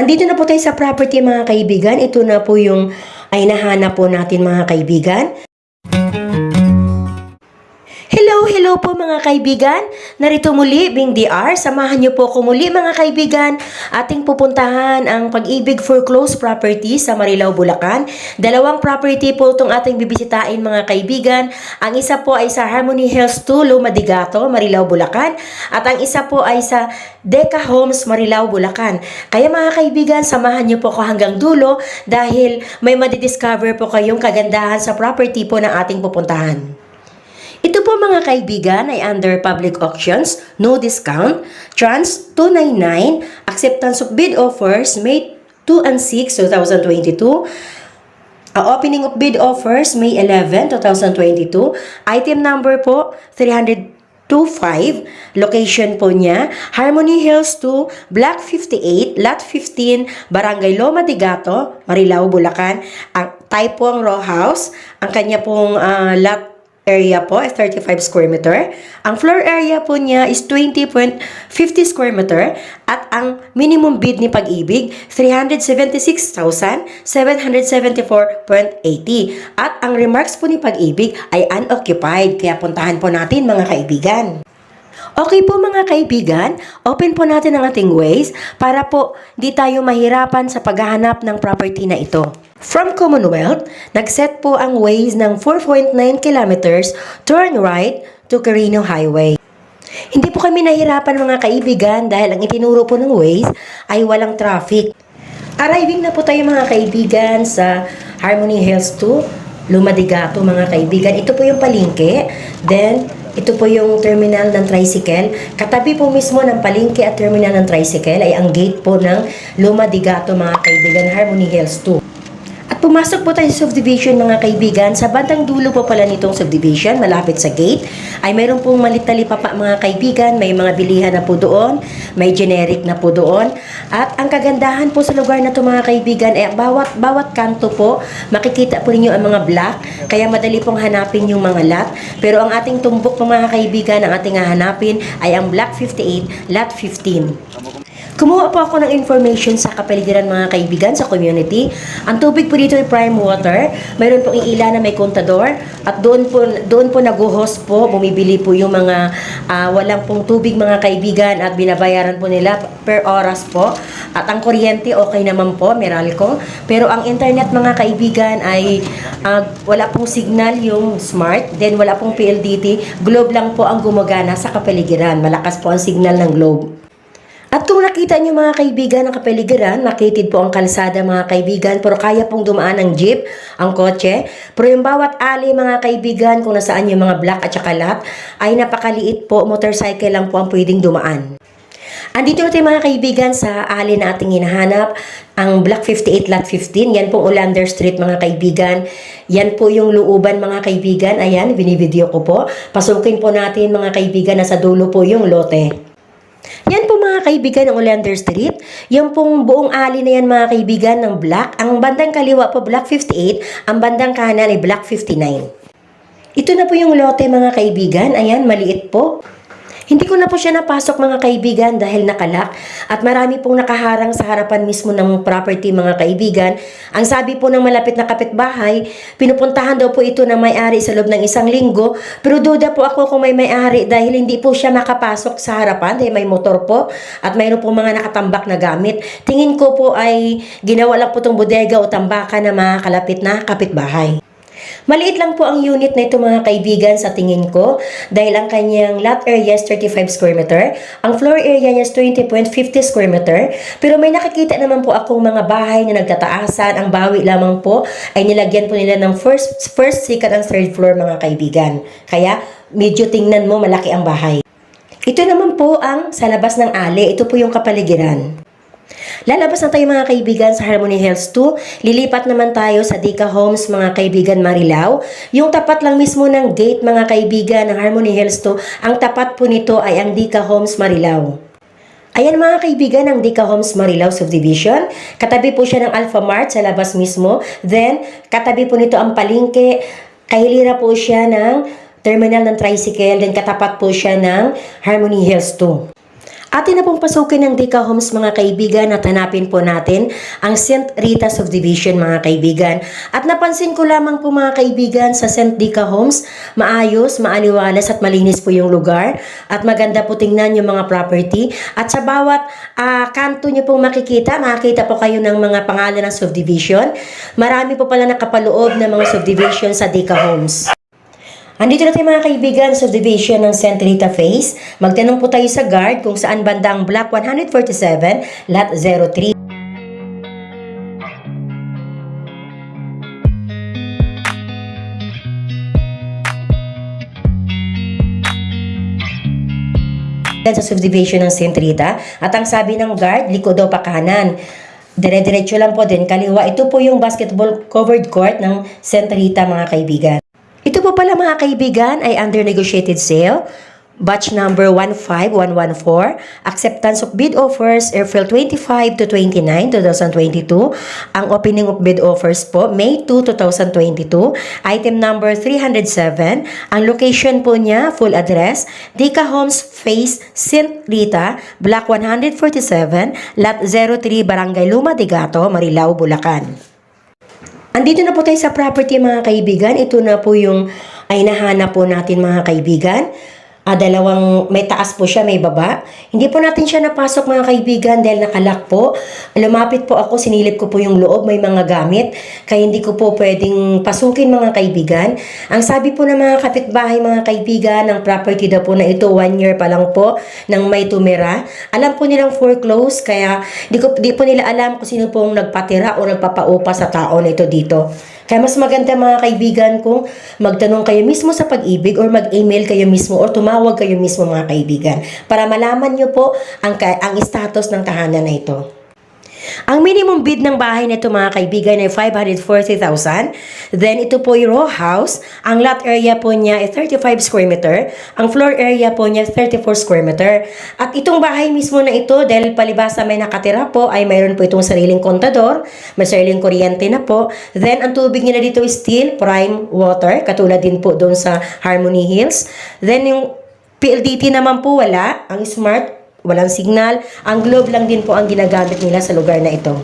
Nandito na po tayo sa property mga kaibigan. Ito na po yung ay nahanap po natin mga kaibigan. Hello, hello po mga kaibigan. Narito muli, Bing DR. Samahan niyo po ko muli mga kaibigan. Ating pupuntahan ang Pag-ibig Foreclosed Property sa Marilao, Bulacan. Dalawang property po itong ating bibisitain mga kaibigan. Ang isa po ay sa Harmony Hills 2, Lumadigato, Marilao, Bulacan. At ang isa po ay sa Deca Homes, Marilao, Bulacan. Kaya mga kaibigan, samahan niyo po ko hanggang dulo dahil may madidiscover po kayong kagandahan sa property po ng ating pupuntahan. Ito po mga kaibigan ay under public auctions, no discount, trans 299, acceptance of bid offers May 2 and 6, 2022, Uh, opening of bid offers May 11, 2022. Item number po 325. Location po niya Harmony Hills 2, Block 58, Lot 15, Barangay Loma de Gato, Marilao, Bulacan. Ang type po ang row house. Ang kanya pong ah, lot area po is 35 square meter. Ang floor area po niya is 20.50 square meter at ang minimum bid ni Pag-ibig 376,774.80 at ang remarks po ni Pag-ibig ay unoccupied kaya puntahan po natin mga kaibigan. Okay po mga kaibigan, open po natin ang ating ways para po di tayo mahirapan sa paghahanap ng property na ito. From Commonwealth, nag-set po ang ways ng 4.9 kilometers turn right to Carino Highway. Hindi po kami nahirapan mga kaibigan dahil ang itinuro po ng ways ay walang traffic. Arriving na po tayo mga kaibigan sa Harmony Hills 2, Lumadigato mga kaibigan. Ito po yung palingke. Then, ito po yung terminal ng tricycle. Katabi po mismo ng palingke at terminal ng tricycle ay ang gate po ng Lumadigato mga kaibigan, Harmony Hills 2. Pumasok po tayo sa subdivision mga kaibigan. Sa bandang dulo po pala nitong subdivision, malapit sa gate, ay mayroon pong malitalipapa mga kaibigan. May mga bilihan na po doon, may generic na po doon. At ang kagandahan po sa lugar na to mga kaibigan, ay bawat, bawat kanto po, makikita po ninyo ang mga block. Kaya madali pong hanapin yung mga lot. Pero ang ating tumbok po mga kaibigan, ang ating hahanapin ay ang block 58, lot 15. Kumuha po ako ng information sa kapaligiran mga kaibigan sa community. Ang tubig po dito ay prime water. Mayroon pong iila na may kontador at doon po doon po nag-host po, bumibili po yung mga ah, walang pong tubig mga kaibigan at binabayaran po nila per oras po. At ang kuryente okay naman po, Meralco. Pero ang internet mga kaibigan ay ah, wala pong signal yung smart, then wala pong PLDT. Globe lang po ang gumagana sa kapaligiran. Malakas po ang signal ng Globe. At kung nakita niyo mga kaibigan ng kapaligiran, makitid po ang kalsada mga kaibigan, pero kaya pong dumaan ang jeep, ang kotse. Pero yung bawat alley mga kaibigan, kung nasaan yung mga black at saka lot, ay napakaliit po, motorcycle lang po ang pwedeng dumaan. Andito na mga kaibigan sa alley na ating hinahanap, ang Block 58 Lot 15. Yan po Olander Street mga kaibigan. Yan po yung looban mga kaibigan. Ayan, binivideo ko po. Pasukin po natin mga kaibigan, nasa dulo po yung lote. Yan po mga kaibigan ng Olander Street. Yan pong buong alley na yan mga kaibigan ng Block. Ang bandang kaliwa po Block 58, ang bandang kanan ay Block 59. Ito na po yung lote mga kaibigan. Ayan, maliit po. Hindi ko na po siya napasok mga kaibigan dahil nakalak at marami pong nakaharang sa harapan mismo ng property mga kaibigan. Ang sabi po ng malapit na kapitbahay, pinupuntahan daw po ito ng may-ari sa loob ng isang linggo pero duda po ako kung may may-ari dahil hindi po siya makapasok sa harapan dahil may motor po at mayroon po mga nakatambak na gamit. Tingin ko po ay ginawa lang po itong bodega o tambakan ng mga kalapit na kapitbahay. Maliit lang po ang unit na ito mga kaibigan sa tingin ko dahil ang kanyang lot area is 35 square meter, ang floor area niya is 20.50 square meter, pero may nakikita naman po akong mga bahay na nagtataasan, ang bawi lamang po ay nilagyan po nila ng first, first, second, and third floor mga kaibigan. Kaya medyo tingnan mo malaki ang bahay. Ito naman po ang sa labas ng ali, ito po yung kapaligiran. Lalabas na tayo mga kaibigan sa Harmony Hills 2. Lilipat naman tayo sa Dika Homes mga kaibigan Marilao. Yung tapat lang mismo ng gate mga kaibigan ng Harmony Hills 2, ang tapat po nito ay ang Dika Homes Marilao. Ayan mga kaibigan ng Dika Homes Marilao Subdivision. Katabi po siya ng Alpha Mart sa labas mismo. Then, katabi po nito ang palingke. Kahilira po siya ng terminal ng tricycle. Then, katapat po siya ng Harmony Hills 2. Atin na pong pasukin ng Dika Homes mga kaibigan at hanapin po natin ang St. Rita Subdivision mga kaibigan. At napansin ko lamang po mga kaibigan sa St. Dika Homes, maayos, maaliwalas at malinis po yung lugar at maganda po tingnan yung mga property. At sa bawat ah, kanto nyo pong makikita, makikita po kayo ng mga pangalan ng subdivision. Marami po pala nakapaloob ng mga subdivision sa Dika Homes. Andito na tayo mga kaibigan sa division ng St. Rita Face. Magtanong po tayo sa guard kung saan bandang Block 147, Lot 03. Yan sa subdivision ng St. Rita. At ang sabi ng guard, liko daw pa kanan. Dire-diretso lang po din, kaliwa. Ito po yung basketball covered court ng St. Rita mga kaibigan. Ito po pala mga kaibigan ay under negotiated sale. Batch number 15114, acceptance of bid offers April 25 to 29, 2022. Ang opening of bid offers po May 2, 2022. Item number 307. Ang location po niya, full address, Dika Homes Face, St. Rita, Block 147, Lot 03, Barangay Luma de Gato, Marilao, Bulacan. Andito na po tayo sa property mga kaibigan. Ito na po yung ay nahanap po natin mga kaibigan. Ah, dalawang, may taas po siya, may baba. Hindi po natin siya napasok mga kaibigan dahil nakalak po. Lumapit po ako, sinilip ko po yung loob, may mga gamit. Kaya hindi ko po pwedeng pasukin mga kaibigan. Ang sabi po ng mga kapitbahay mga kaibigan, ng property daw po na ito, one year pa lang po, nang may tumira. Alam po nilang foreclose, kaya di, ko, di po nila alam kung sino pong nagpatira o nagpapaupa sa tao na ito dito. Kaya mas maganda mga kaibigan kung magtanong kayo mismo sa pag-ibig or mag-email kayo mismo or tumawag kayo mismo mga kaibigan para malaman nyo po ang, ang status ng tahanan na ito. Ang minimum bid ng bahay nito mga kaibigan ay 540,000. Then ito po yung row house. Ang lot area po niya ay 35 square meter. Ang floor area po niya 34 square meter. At itong bahay mismo na ito dahil palibasa may nakatira po ay mayroon po itong sariling kontador, may sariling kuryente na po. Then ang tubig nila dito is still prime water katulad din po doon sa Harmony Hills. Then yung PLDT naman po wala. Ang smart Walang signal. Ang globe lang din po ang ginagamit nila sa lugar na ito.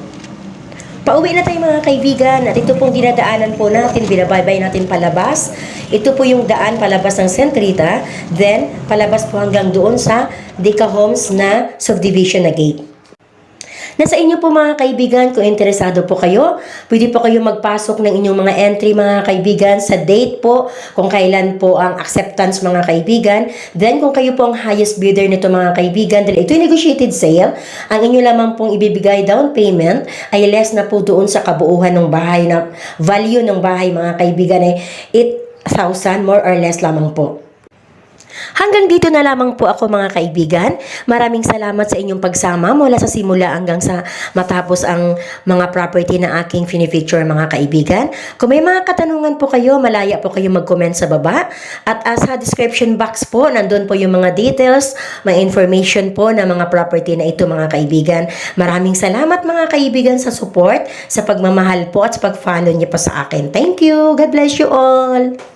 Pauwi na tayo mga kaibigan at ito pong dinadaanan po natin, binabaybay natin palabas. Ito po yung daan palabas ng St. Rita, then palabas po hanggang doon sa Dika Homes na subdivision na gate. Nasa inyo po mga kaibigan, kung interesado po kayo, pwede po kayo magpasok ng inyong mga entry mga kaibigan sa date po, kung kailan po ang acceptance mga kaibigan. Then kung kayo po ang highest bidder nito mga kaibigan, dahil ito yung negotiated sale, ang inyo lamang pong ibibigay down payment ay less na po doon sa kabuuhan ng bahay na value ng bahay mga kaibigan ay 8,000 more or less lamang po. Hanggang dito na lamang po ako mga kaibigan. Maraming salamat sa inyong pagsama mula sa simula hanggang sa matapos ang mga property na aking finifeature mga kaibigan. Kung may mga katanungan po kayo, malaya po kayo mag-comment sa baba. At uh, sa description box po, nandun po yung mga details, may information po na mga property na ito mga kaibigan. Maraming salamat mga kaibigan sa support, sa pagmamahal po at sa pag-follow niyo po sa akin. Thank you! God bless you all!